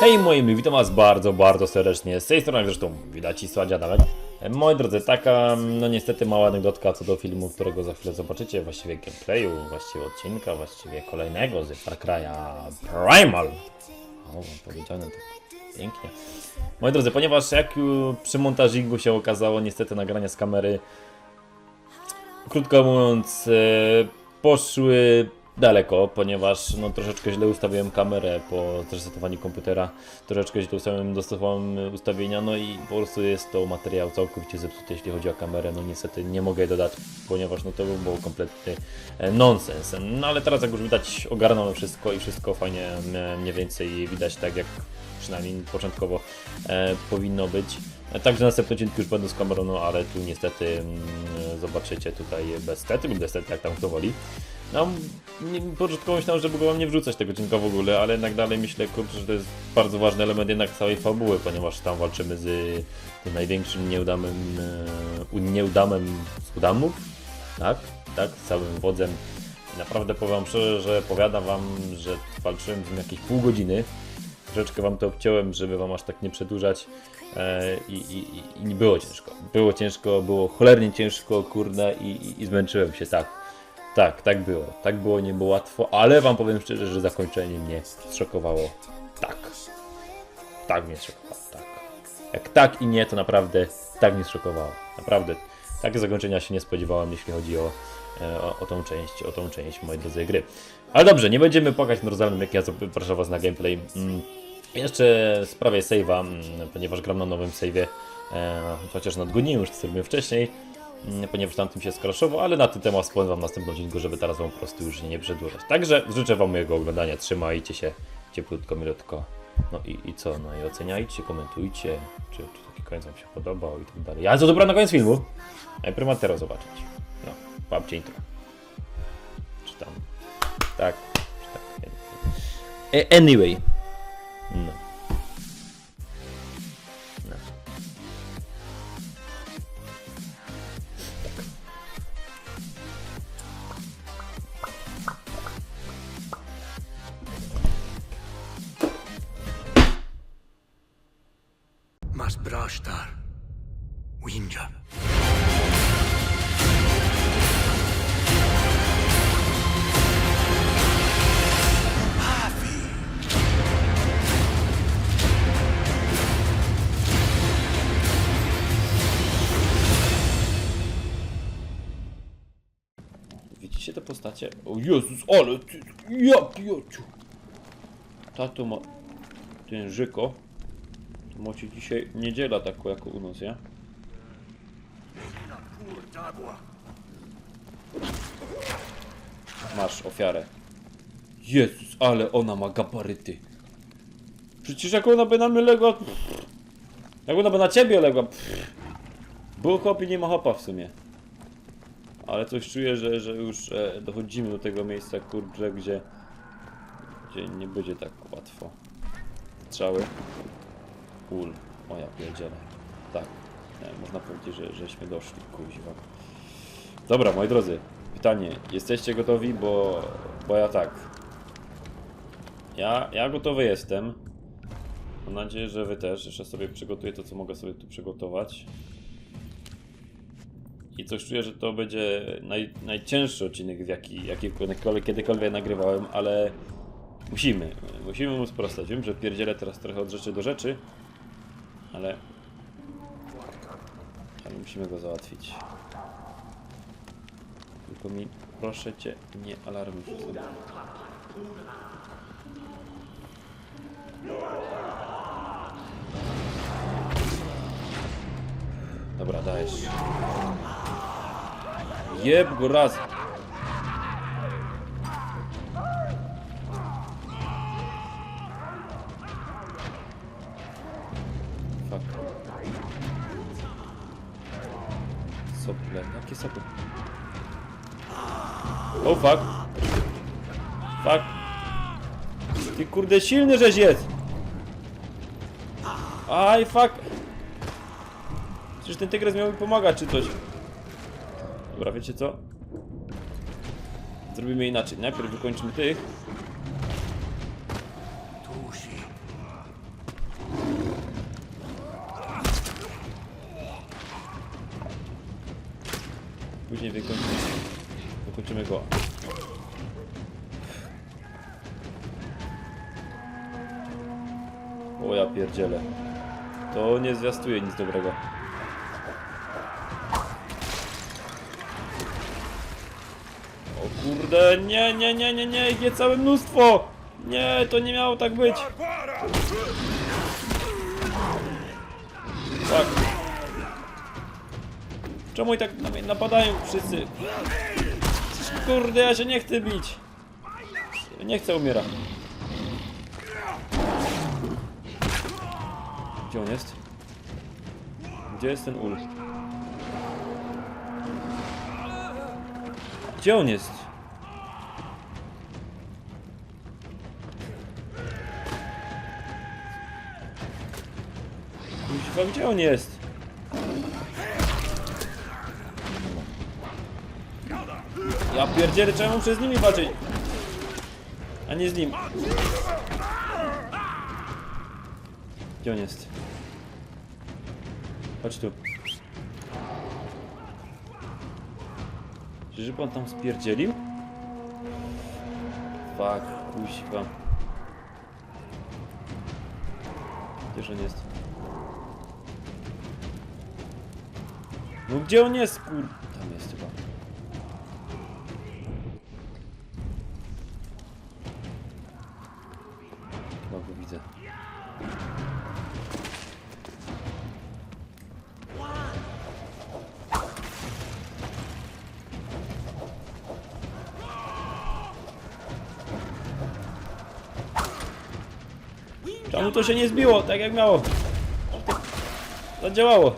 Hej moi mili, witam was bardzo, bardzo serdecznie. Z tej strony zresztą widać i Sładzia. E, Moi drodzy, taka no niestety mała anegdotka co do filmu, którego za chwilę zobaczycie, właściwie gameplayu, właściwie odcinka, właściwie kolejnego z Far Cry'a Primal. O, powiedziane tak pięknie. Moi drodzy, ponieważ jak przy montażingu się okazało, niestety nagrania z kamery krótko mówiąc, e, poszły daleko, ponieważ no, troszeczkę źle ustawiłem kamerę po zresetowaniu komputera, troszeczkę źle ustawiłem, dostosowałem ustawienia, no i po prostu jest to materiał całkowicie zepsuty, jeśli chodzi o kamerę, no niestety nie mogę dodać, ponieważ no to by było kompletny e, nonsens. No ale teraz jak już widać ogarnąłem wszystko i wszystko fajnie e, mniej więcej widać tak jak przynajmniej początkowo e, powinno być. Także następne odcinki już będą z kamerą, no ale tu niestety mm, zobaczycie tutaj bez stety lub stety, jak tam kto woli. No, nie, początkowo myślałem, żeby go nie wrzucać tego odcinka w ogóle, ale jednak dalej myślę, kurczę, że to jest bardzo ważny element jednak całej fabuły, ponieważ tam walczymy z tym największym nieudamem, e, nieudamem z udamów, tak, tak, z całym wodzem. I naprawdę powiem wam szczerze, że powiadam wam, że walczyłem z nim jakieś pół godziny, troszeczkę wam to obciąłem, żeby wam aż tak nie przedłużać e, i, i, i- było ciężko. Było ciężko, było cholernie ciężko, kurde i, i, i zmęczyłem się, tak. Tak, tak było. Tak było, nie było łatwo, ale wam powiem szczerze, że zakończenie mnie zszokowało. Tak. Tak mnie zszokowało, tak. Jak tak i nie, to naprawdę tak mnie zszokowało. Naprawdę. Takie zakończenia się nie spodziewałem, jeśli chodzi o, e, o, o tą część, o tą część mojej drodzy gry. Ale dobrze, nie będziemy płakać nad rozdawnym, jak ja zapraszam was na gameplay. Mm. Jeszcze w sprawie save'a, mm, ponieważ gram na nowym save'ie, e, chociaż nadgoniłem już to zrobiłem wcześniej, mm, ponieważ tamtym się skraszował, ale na ten temat wspomnę wam w następnym odcinku, żeby teraz wam po prostu już nie przedłużać. Także życzę wam mojego oglądania, trzymajcie się cieplutko, milutko. No i, i co, no i oceniajcie, komentujcie, czy, czy taki koniec wam się podobał i tak dalej. Ja co dobra na koniec filmu. Najpierw teraz zobaczyć. No, babcie intro. Czy tam, tak, czy tak. E, Anyway. No. Masz brasztar. Winja. Widzicie te postacie? O Jezus, ale ty, ja piociu. Tato ma ten żyko. Macie dzisiaj niedziela taką jak u nas, ja? Masz ofiarę. Jezus, ale ona ma gabaryty. Przecież jak ona by na mnie legła... Jak ona by na ciebie legła... Był hop i nie ma hopa w sumie. Ale coś czuję, że, że już e, dochodzimy do tego miejsca, kurczę, gdzie, gdzie nie będzie tak łatwo. Strzały. Ul. O ja pierdzielę. Tak. Nie, można powiedzieć, że żeśmy doszli, kuźwa. Dobra, moi drodzy. Pytanie. Jesteście gotowi? Bo, bo ja tak. Ja, ja gotowy jestem. Mam nadzieję, że wy też. Jeszcze sobie przygotuję to, co mogę sobie tu przygotować. I coś czuję, że to będzie naj, najcięższy odcinek, w jaki, jakikolwiek kiedykolwiek nagrywałem, ale musimy, musimy mu sprostać. Wiem, że pierdzielę teraz trochę od rzeczy do rzeczy, ale, ale musimy go załatwić. Tylko mi, proszę cię, nie alarmuj się sobie. Dobra, dajesz. Jeb go raz. fuck. Fuck. Ty kurde silny żeś jest. Aj, fuck. Przecież ten tygrys miał mi pomagać czy coś. Dobra, wiecie co? Zrobimy inaczej. Najpierw wykończymy tych. Później wykończymy, wykończymy go. O ja pierdzielę. To nie zwiastuje nic dobrego. O kurde, nie, nie, nie, nie, nie, jest całe mnóstwo! Nie, to nie miało tak być! Tak. Czemu i tak na mnie napadają wszyscy? Kurde, ja się nie chcę bić. Nie chcę umierać. Gdzie on jest? Gdzie jest ten ul? Gdzie on jest? Kuźwa, gdzie on jest? Ja pierdzielę, czemu muszę z nimi walczyć? A nie z nim. Gdzie on jest? Chodź tu. Czyżby on tam spierdzielił? Fuck, kuźwa. Gdzież on jest? No gdzie on jest, kur... Tam jest chyba. To się nie zbiło, tak jak miało? Zadziałało.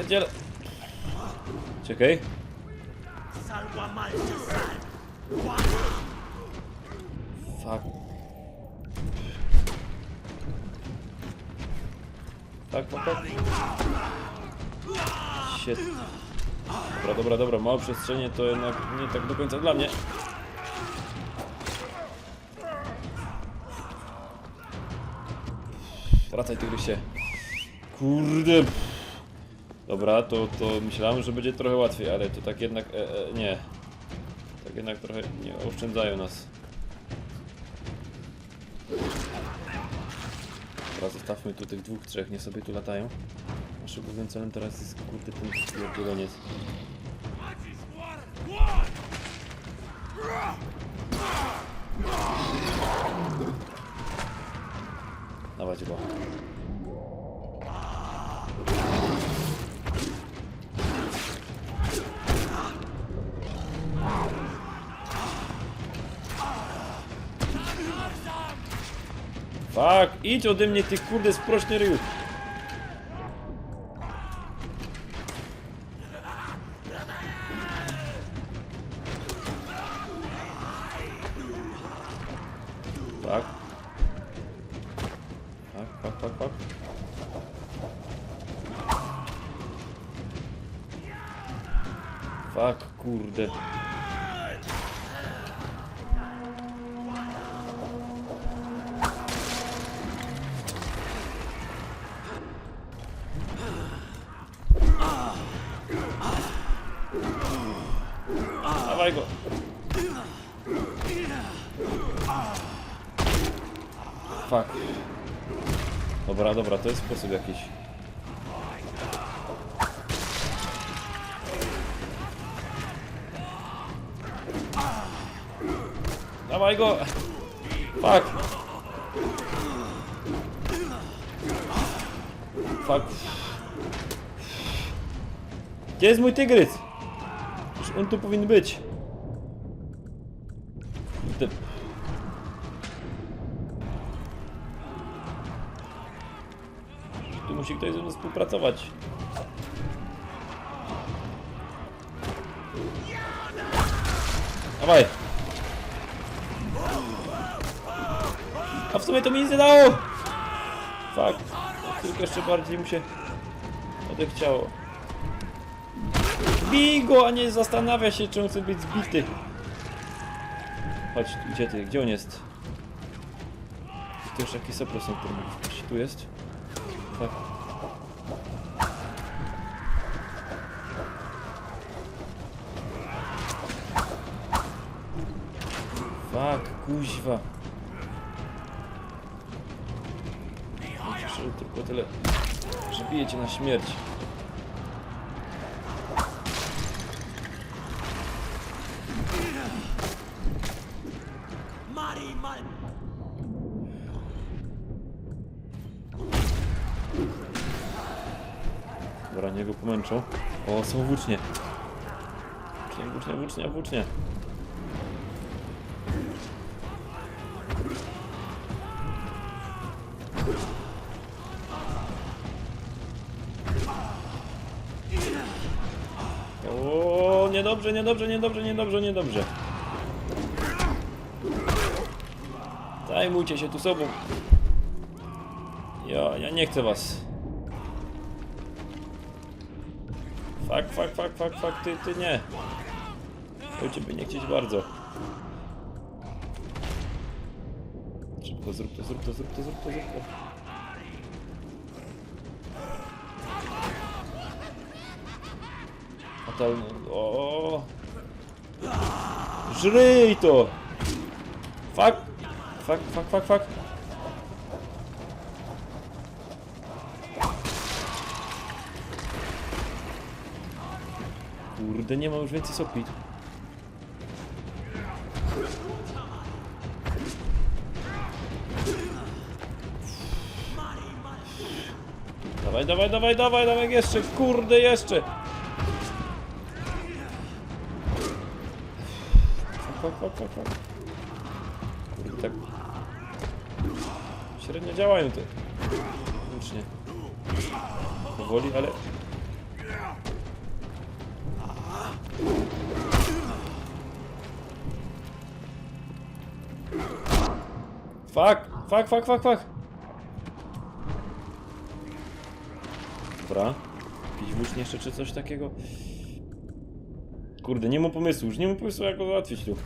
Ja pierdzielę. Czekaj. Fuck. Tak, tak, tak. Shit. Dobra, dobra, dobra, małe przestrzenie to jednak nie tak do końca dla mnie. Wracaj tygrysie. Kurde. Dobra, to, to myślałem, że będzie trochę łatwiej, ale to tak jednak, e, e, nie. Tak jednak trochę nie oszczędzają nas. Dobra, zostawmy tu tych dwóch, trzech, nie sobie tu latają. Naszym głównym celem teraz jest kurde ten pierdoloniec. Dawać go. Idź ode mnie ty kurde sprośny ryj. Tak. Tak, tak, tak, tak. Fuck, kurde. Dobra, to jest sposób jakiś. Dawaj go! Fuck! Fuck. Gdzie jest mój tygrys? Już on tu powinien być. Kurde. Musi ktoś ze mną współpracować. Dawaj! A w sumie to mi nic nie dało! Fuck. Tylko jeszcze bardziej mu się odechciało. Bij go, a nie zastanawia się, czy on chce być zbity. Chodź, gdzie ty? Gdzie on jest? Tu już jakieś sopro są. Tu jest? Fuck, kuźwa. Cieszę tylko tyle, że bije cię na śmierć. Dobra, niego pomęczą. O, są włócznie. Włócznie, włócznie, włócznie, włócznie. O, niedobrze, niedobrze, niedobrze, niedobrze. Zajmujcie się tu sobą. Ja, ja nie chcę was. Fak, fak, fak, fak, fak, ty, ty nie. O ciebie nie chcieć bardzo. Szybko, zrób to, zrób to, zrób to, zrób to, zrób to. A tam, o. Żryj to! Fak! Fak, fak, fak, fak. Kurde, nie ma już więcej sopit. Dawaj, dawaj, dawaj, dawaj, dawaj, jeszcze, kurde, jeszcze! Fuck. Kurde, tak... Średnio działają te... Włócznie. Powoli, ale... Fuck, fuck, fuck, fuck, fuck. Dobra. Jakiś włócznie jeszcze czy coś takiego? Kurde, nie mam pomysłu, już nie mam pomysłu jak go załatwić tu.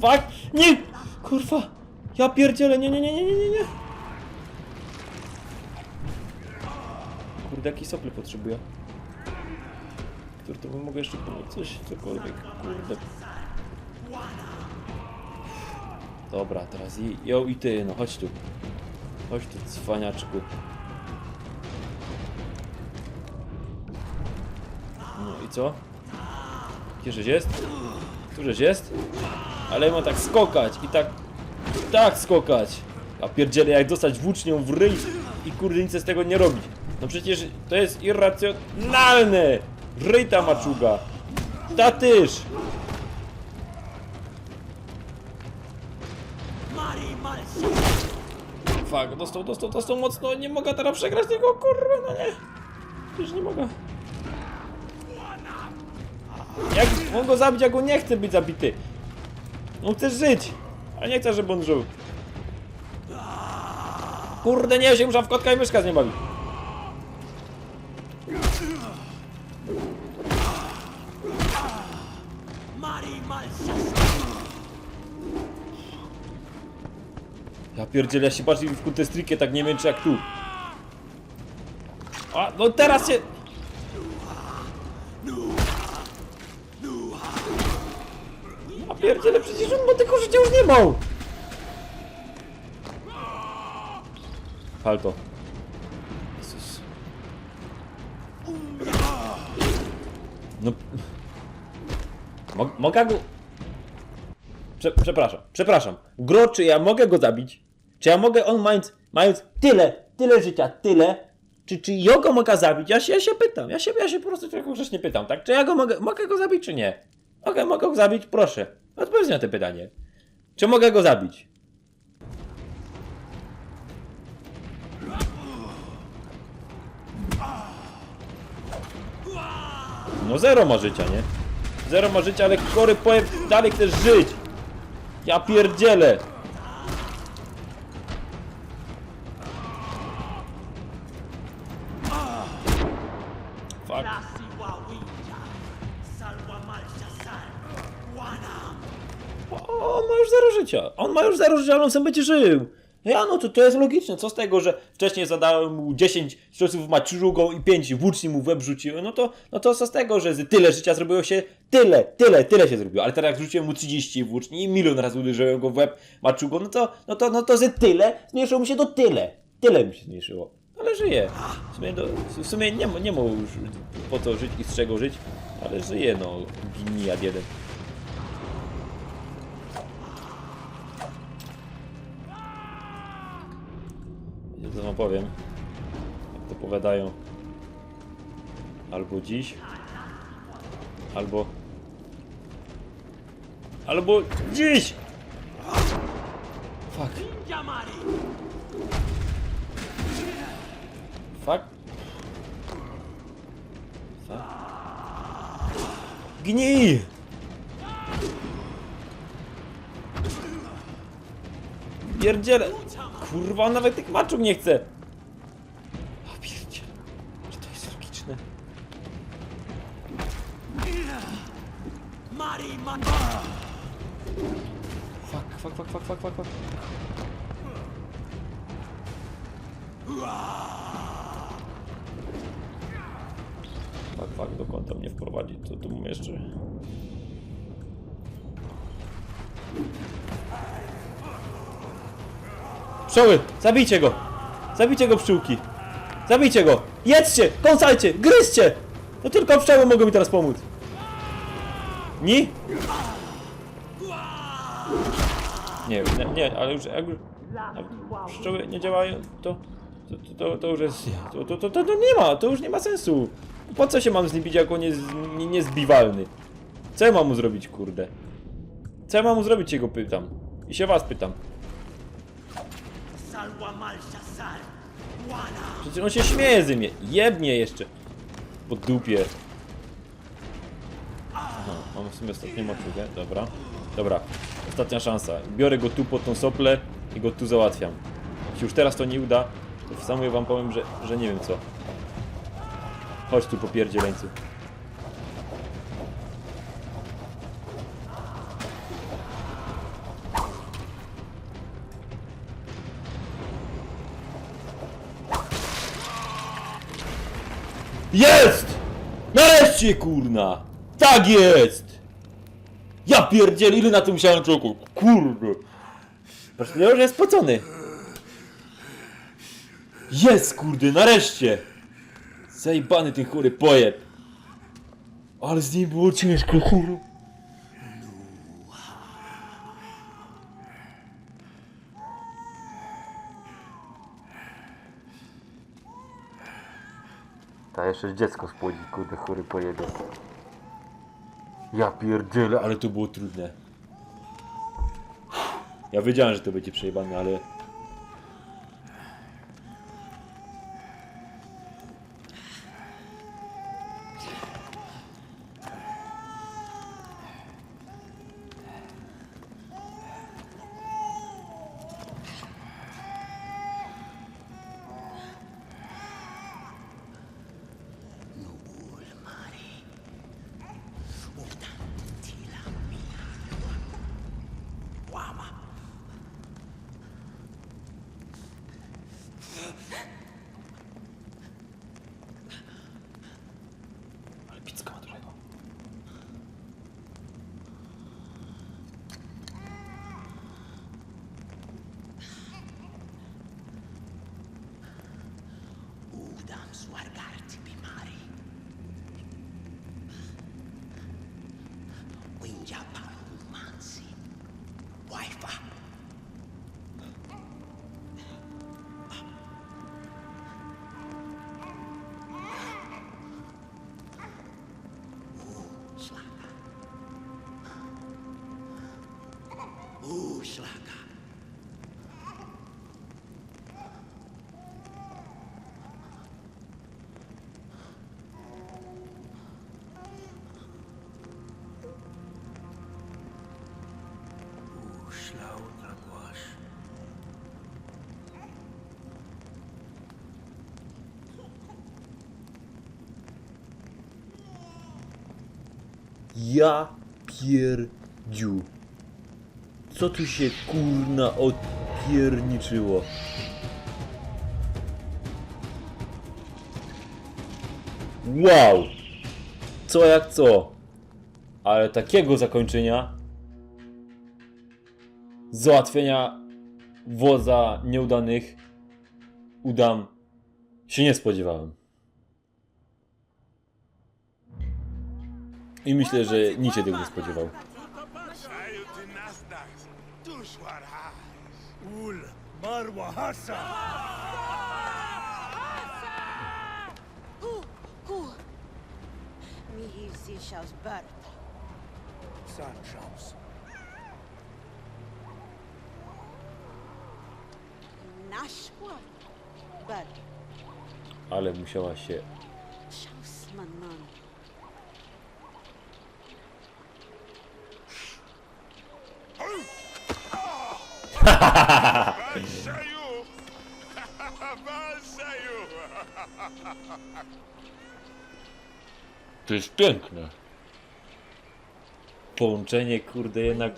Fuck! Nie! Kurwa! Ja pierdzielę, nie, nie, nie, nie, nie, nie, nie! Kurde, jaki sople potrzebuję? Który to bym mogę jeszcze? Coś, cokolwiek, kurde. Dobra, teraz i, jo i ty, no chodź tu. Chodź tu, cwaniaczku. No i co? Gdzieżeś jest? Któreś jest? Ale ma tak skokać i tak... Tak skokać! A pierdzielę jak dostać włócznią w ryj i kurde nic z tego nie robić. No przecież to jest irracjonalne! Ryj ta maczuga! Tatyż! Fuck, dostał, dostał, dostał mocno, nie mogę teraz przegrać tego, kurwa, no nie. Przecież nie mogę. Jak on go zabić, jak on nie chce być zabity? On chce żyć, a nie chce, żeby on żył. Kurde, nie, się muszę w kotka i myszka z nie bawi. Ja pierdzielę, ja się bardziej w Counter-Strike tak nie męczę jak tu. A, no teraz się... A pierdzielę, przecież on ma tylko życia już nie miał. Pal to. Jezus. No... Mo mogę go... Prze przepraszam, przepraszam. Gro, czy ja mogę go zabić? Czy ja mogę, on mając, mając tyle, tyle życia, tyle, czy, czy go mogę zabić? Ja się, ja się pytam, ja się, ja się po prostu tylko grzecznie pytam, tak? Czy ja go mogę, mogę go zabić, czy nie? Mogę, mogę go zabić? Proszę. Odpowiedz na to pytanie. Czy mogę go zabić? No zero ma życia, nie? Zero ma życia, ale chory powiem, dalej chcesz żyć! Ja pierdzielę! On ma już zero życia. On ma już zero życia, ale on sam będzie żył. Ja, no to, to jest logiczne. Co z tego, że wcześniej zadałem mu 10 strzałów maczugą i 5 włóczni mu w łeb rzuciłem. No to, no to co z tego, że tyle życia zrobiło się tyle, tyle, tyle się zrobiło. Ale teraz jak rzuciłem mu 30 włóczni i milion razy uderzyłem go w łeb maczugą, no to, no to, no to z tyle zmniejszyło mu się do tyle. Tyle mi się zmniejszyło. Ale żyje. W sumie, do, w sumie nie, ma- nie ma już po co żyć i z czego żyć, ale żyje, no. Giniad jeden. Co wam powiem? Jak to powiadają. Albo dziś. Albo... Albo dziś! Fuck. Fuck. Fuck. Gnij! Pierdziele! Kurwa, on nawet tych maczów nie chce! Pszczoły! Zabijcie go! Zabijcie go pszczółki! Zabijcie go! Jedzcie! Kąsajcie! Gryzcie! To tylko pszczoły mogą mi teraz pomóc! Ni? Nie, nie, nie, ale już jak pszczoły nie działają, to to, to, to, już jest, to, to, to, to, to nie ma, to już nie ma sensu. Po co się mam z nim bić, nie, niezbiwalny? Co ja mam mu zrobić, kurde? Co ja mam mu zrobić, jego pytam. I się was pytam. Przecież on się śmieje ze mnie. Jebnie jeszcze. Po dupie. Aha, mam w sumie ostatnią maczugę. Dobra. Dobra. Ostatnia szansa. Biorę go tu pod tą soplę i go tu załatwiam. Się już teraz to nie uda, to w samej wam powiem, że, że nie wiem co. Chodź tu popierdzieleńcu. Jest! Nareszcie, kurna! Tak jest! Ja pierdzielę, ile na tym musiałem czołgu? Kurde! Proszę, już jest spocony. Jest, kurde, nareszcie! Zajebany ten chory pojeb. Ale z nim było ciężko, kurde. Jeszcze dziecko spłodzi, kurde, chory pojebie. Ja pierdzielę, ale to było trudne. Ja wiedziałem, że to będzie przejebane, ale... Ale Udam swargarti bimari. Winja paru Ja pierdziu. Co tu się kurna odpierniczyło? Wow! Co jak co? Ale takiego zakończenia załatwienia woza nieudanych udam się nie spodziewałem. I myślę, że nikt się tego nie spodziewał. Ale musiała się To jest piękne. Połączenie, kurde, jednak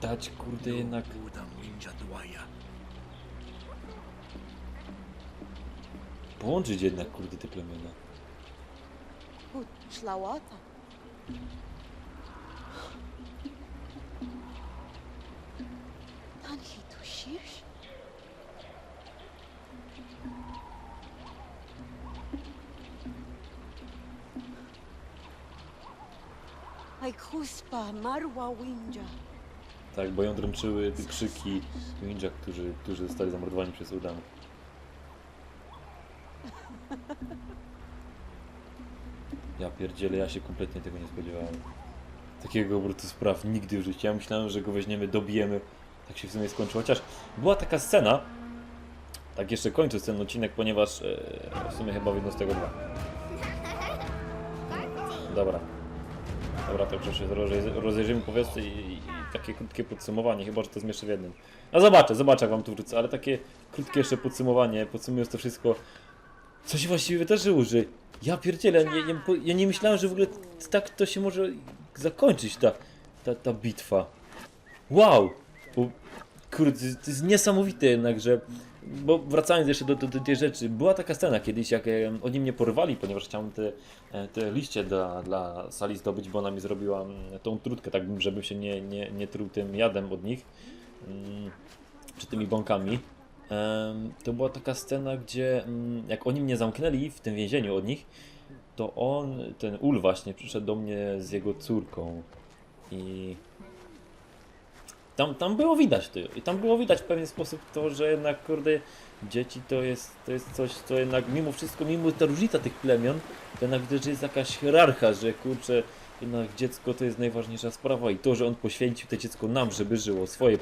dać, kurde, jednak połączyć jednak, kurde, te plemiona. Tak, bo ją dręczyły te krzyki ninja, którzy, którzy zostali zamordowani przez Udam. Ja pierdzielę, ja się kompletnie tego nie spodziewałem. Takiego obrotu spraw nigdy w życiu. Ja myślałem, że go weźmiemy, dobijemy. Tak się w sumie skończyło. Chociaż była taka scena, tak jeszcze kończę ten odcinek, ponieważ e, w sumie chyba w jedno z tego dwa. Dobra. Dobra, to przecież rozej- rozejrzymy powiedzmy i, i takie krótkie podsumowanie, chyba że to zmieszczę w jednym. No zobaczę, zobaczę jak wam tu wrócę, ale takie krótkie jeszcze podsumowanie, podsumując to wszystko. Co się właściwie wydarzyło, że ja pierdzielę, ja, ja, ja nie myślałem, że w ogóle tak to się może zakończyć ta, ta, ta bitwa. Wow! Bo, kurde, to jest niesamowite jednak, że... Bo wracając jeszcze do, do, do tej rzeczy, była taka scena kiedyś, jak oni mnie porwali, ponieważ chciałem te, e, te liście dla, dla sali zdobyć, bo ona mi zrobiła mm, tą trutkę, tak bym, żebym się nie, nie, nie truł tym jadem od nich, mm, czy tymi bąkami. To była taka scena, gdzie mm, jak oni mnie zamknęli w tym więzieniu od nich, to on, ten Ul właśnie, przyszedł do mnie z jego córką i tam, tam było widać to i tam było widać w pewien sposób to, że jednak kurde dzieci to jest, to jest coś, co jednak mimo wszystko, mimo ta różnica tych plemion, to jednak widać, że jest jakaś hierarcha, że kurczę jednak dziecko to jest najważniejsza sprawa i to, że on poświęcił to dziecko nam, żeby żyło swoje,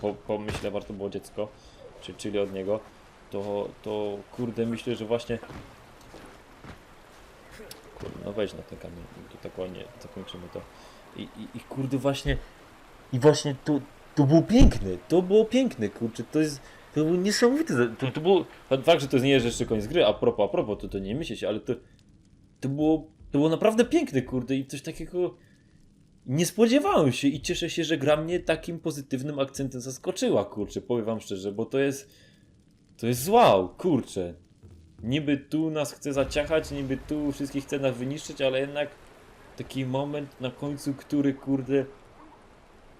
po, warto było dziecko, czy, czyli od niego, to, to kurde myślę, że właśnie kurde, no weź na ten kamień, to tak ładnie zakończymy to. I, i, i kurde właśnie i właśnie to, to było piękne, to było piękne, kurczę, to jest, to było niesamowite, to, to było, fakt, że to nie jest jeszcze koniec gry, a propos, a propos, to, to nie myśleć, ale to, to było, to było naprawdę piękne, kurde, i coś takiego nie spodziewałem się i cieszę się, że gra mnie takim pozytywnym akcentem zaskoczyła, kurczę, powiem wam szczerze, bo to jest, to jest wow, kurczę, niby tu nas chce zaciachać, niby tu wszystkich chce nas wyniszczyć, ale jednak taki moment na końcu, który, kurde,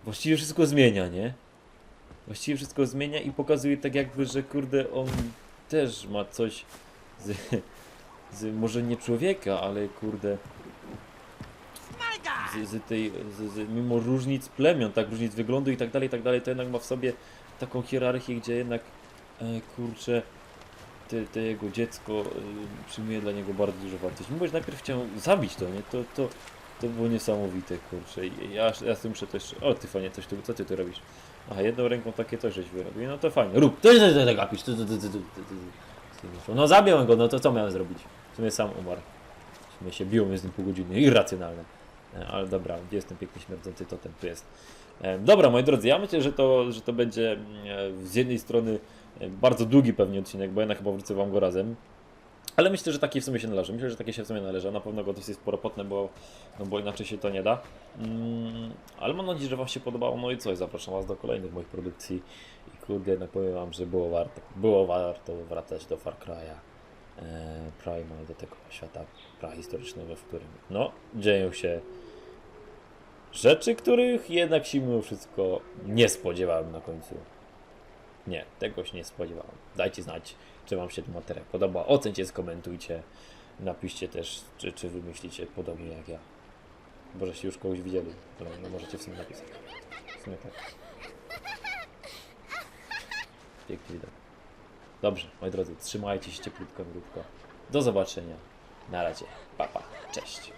właściwie wszystko zmienia, nie? Właściwie wszystko zmienia i pokazuje tak jakby, że kurde, on też ma coś z, z może nie człowieka, ale kurde z, z tej, z, z, mimo różnic plemion, tak, różnic wyglądu i tak dalej, i tak dalej, to jednak ma w sobie taką hierarchię, gdzie jednak e, kurczę te, te jego dziecko e, przyjmuje dla niego bardzo dużo wartości. Mimo, że najpierw chciał zabić to, nie? To, to, to było niesamowite, kurczę. Ja, ja tym muszę też... O, ty fajnie, coś tu, co ty tu robisz? Aha, jedną ręką takie coś żeś wyrobił. No to fajnie, rób. To jest tak gapisz. No zabiłem go, no to co miałem zrobić? W sumie sam umarł. W sumie się biło mnie z nim pół godziny. Irracjonalne. Ale dobra, gdzie jest ten piękny śmierdzący totem? Tu jest. E, Dobra, moi drodzy, ja myślę, że to, że to będzie mm, e, z jednej strony e, bardzo długi pewnie odcinek, bo ja chyba wrócę wam go razem. Ale myślę, że takie w sumie się należy. Myślę, że takie się w sumie należy. Na pewno go dosyć sporo potnę, bo, no bo inaczej się to nie da. Mm, ale mam nadzieję, że Wam się podobało. No i coś, zapraszam Was do kolejnych moich produkcji. I kurde, jednak powiem Wam, że było warto, było warto wracać do Far Cry'a. E, Primal, do tego świata prahistorycznego, w którym, no, dzieją się rzeczy, których jednak się mimo wszystko nie spodziewałem na końcu. Nie, tego się nie spodziewałem. Dajcie znać, czy Wam się ten materiał podoba. Ocencie, skomentujcie. Napiszcie też, czy, czy wy myślicie podobnie jak ja. Bo żeście już kogoś widzieli. No, no możecie w sumie napisać. W sumie tak. Piękny widok. Dobrze, moi drodzy, trzymajcie się cieplutko, milutko. Do zobaczenia. Na razie. Pa, pa. Cześć.